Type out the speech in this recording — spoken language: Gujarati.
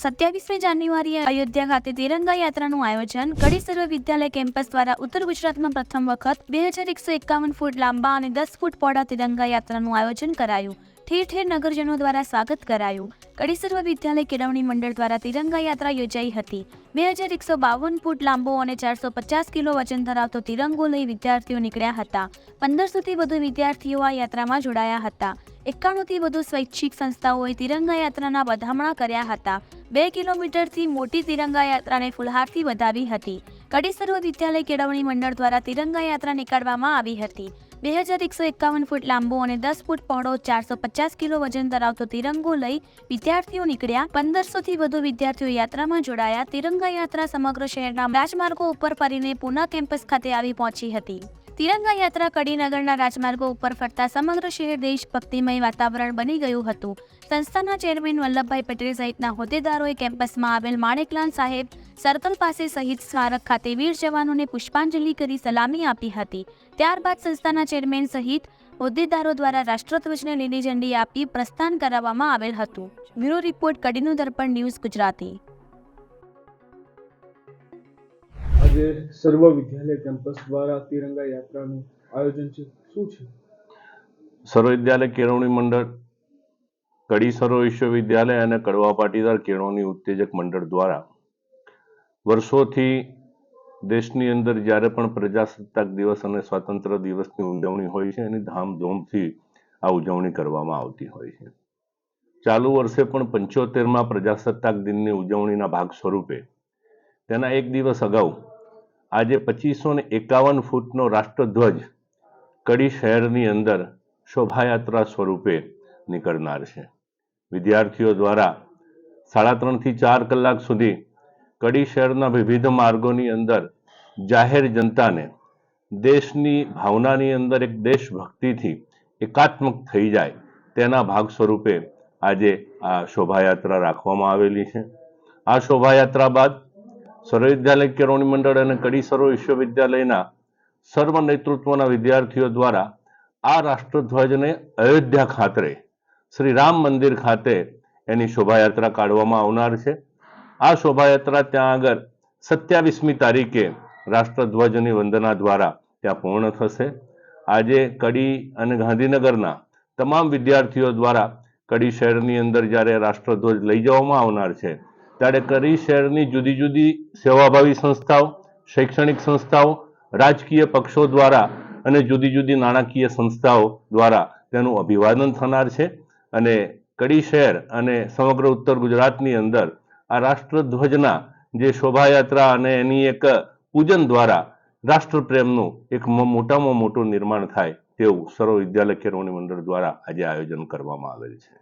સત્યાવીસમી જાન્યુઆરીએ અયોધ્યા ખાતે તિરંગા યાત્રાનું આયોજન કડી સર્વ વિદ્યાલય કેમ્પસ દ્વારા ઉત્તર ગુજરાતમાં પ્રથમ વખત બે હજાર એકસો એકાવન ફૂટ લાંબા અને દસ ફૂટ પહોળા તિરંગા યાત્રાનું આયોજન કરાયું. ઠેર ઠેર નગરજનો દ્વારા સ્વાગત કરાયું. કડી સર્વ વિદ્યાલય કેળવણી મંડળ દ્વારા તિરંગા યાત્રા યોજાઈ હતી. બે હજાર એકસો બાવન ફૂટ લાંબો અને ચારસો પચાસ કિલો વજન ધરાવતો તિરંગો લઈ વિદ્યાર્થીઓ નીકળ્યા હતા. પંદરસોથી વધુ વિદ્યાર્થીઓ આ યાત્રામાં જોડાયા હતા. એકાણુંથી વધુ સ્વૈચ્છિક સંસ્થાઓએ તિરંગા યાત્રાના વધામણા કર્યા હતા. બે કિલોમીટરથી મોટી તિરંગા યાત્રાને ફુલહારથી વધાવી હતી. કડી વિદ્યાલય કેળવણી મંડળ દ્વારા તિરંગા યાત્રા નીકાળવામાં આવી હતી. બે હજાર એકસો એકાવન ફૂટ લાંબો અને દસ ફૂટ પહોળો ચારસો પચાસ કિલો વજન ધરાવતો તિરંગો લઈ વિદ્યાર્થીઓ નીકળ્યા. પંદરસોથી વધુ વિદ્યાર્થીઓ યાત્રામાં જોડાયા. તિરંગા યાત્રા સમગ્ર શહેરના રાજમાર્ગો ઉપર ફરીને પુના કેમ્પસ ખાતે આવી પહોંચી હતી. તિરંગા યાત્રા કડીનગરના રાજમાર્ગો ઉપર ફરતા સમગ્ર શહેર દેશભક્તિમય વાતાવરણ બની ગયું હતું. સંસ્થાના ચેરમેન વલ્લભભાઈ પટેલ સહિતના હોદ્દેદારોએ કેમ્પસમાં આવેલ માણેકલાલ સાહેબ સર્કલ પાસે સહિત સ્મારક ખાતે વીર જવાનોને પુષ્પાંજલિ કરી સલામી આપી હતી. ત્યારબાદ સંસ્થાના ચેરમેન સહિત હોદ્દેદારો દ્વારા રાષ્ટ્રધ્વજને લીલી ઝંડી આપી પ્રસ્થાન કરાવવામાં આવેલ હતું. બ્યુરો રિપોર્ટ કડીનું દર્પણ ન્યૂઝ ગુજરાતી. આજે સર્વ વિદ્યાલય કેમ્પસ દ્વારા તિરંગા યાત્રાનું આયોજન છે. શું છે? સર્વ વિદ્યાલય કેળવણી મંડળ કડી સર્વ વિશ્વવિદ્યાલય અને કડવા પાટીદાર કેળવણી ઉત્તેજક મંડળ દ્વારા વર્ષોથી દેશની અંદર જ્યારે પણ પ્રજાસત્તાક દિવસ અને સ્વાતંત્ર દિવસની ઉજવણી હોય છે, એની ધામધૂમથી આ ઉજવણી કરવામાં આવતી હોય છે. ચાલુ વર્ષે પણ પંચોતેરમાં પ્રજાસત્તાક દિનની ઉજવણીના ભાગ સ્વરૂપે તેના એક દિવસ અગાઉ આજે પચીસો ને એકાવન ફૂટનો રાષ્ટ્રધ્વજ કડી શહેરની અંદર શોભાયાત્રા સ્વરૂપે નીકળનાર છે. વિદ્યાર્થીઓ દ્વારા સાડા ત્રણથી ચાર કલાક સુધી કડી શહેરના વિવિધ માર્ગોની અંદર જાહેર જનતાને દેશની ભાવનાની અંદર એક દેશભક્તિથી એકાત્મક થઈ જાય તેના ભાગ સ્વરૂપે આજે આ શોભાયાત્રા રાખવામાં આવેલી છે. આ શોભાયાત્રા બાદ સર્વવિદ્યાલય કેળવણી મંડળ અને કડી સર્વ વિશ્વવિદ્યાલયના સર્વ નેતૃત્વના વિદ્યાર્થીઓ દ્વારા આ રાષ્ટ્રધ્વજને અયોધ્યા ખાતે, શ્રી રામ મંદિર ખાતે એની શોભાયાત્રા કાઢવામાં આવનાર છે. આ શોભાયાત્રા ત્યાં આગળ સત્યાવીસમી તારીખે રાષ્ટ્રધ્વજની વંદના દ્વારા ત્યાં પૂર્ણ થશે. આજે કડી અને ગાંધીનગરના તમામ વિદ્યાર્થીઓ દ્વારા કડી શહેરની અંદર જ્યારે રાષ્ટ્રધ્વજ લઈ જવામાં આવનાર છે ત્યારે કડી શહેરની જુદી જુદી સેવાભાવી સંસ્થાઓ, શૈક્ષણિક સંસ્થાઓ, રાજકીય પક્ષો દ્વારા અને જુદી જુદી નાણાકીય સંસ્થાઓ દ્વારા તેનું અભિવાદન થનાર છે. અને કડી શહેર અને સમગ્ર ઉત્તર ગુજરાતની અંદર આ રાષ્ટ્રધ્વજના જે શોભાયાત્રા અને એની એક પૂજન દ્વારા રાષ્ટ્રપ્રેમનું એક મોટામાં મોટું નિર્માણ થાય તેવું સર્વ વિદ્યાલય કેળવણી મંડળ દ્વારા આજે આયોજન કરવામાં આવેલ છે.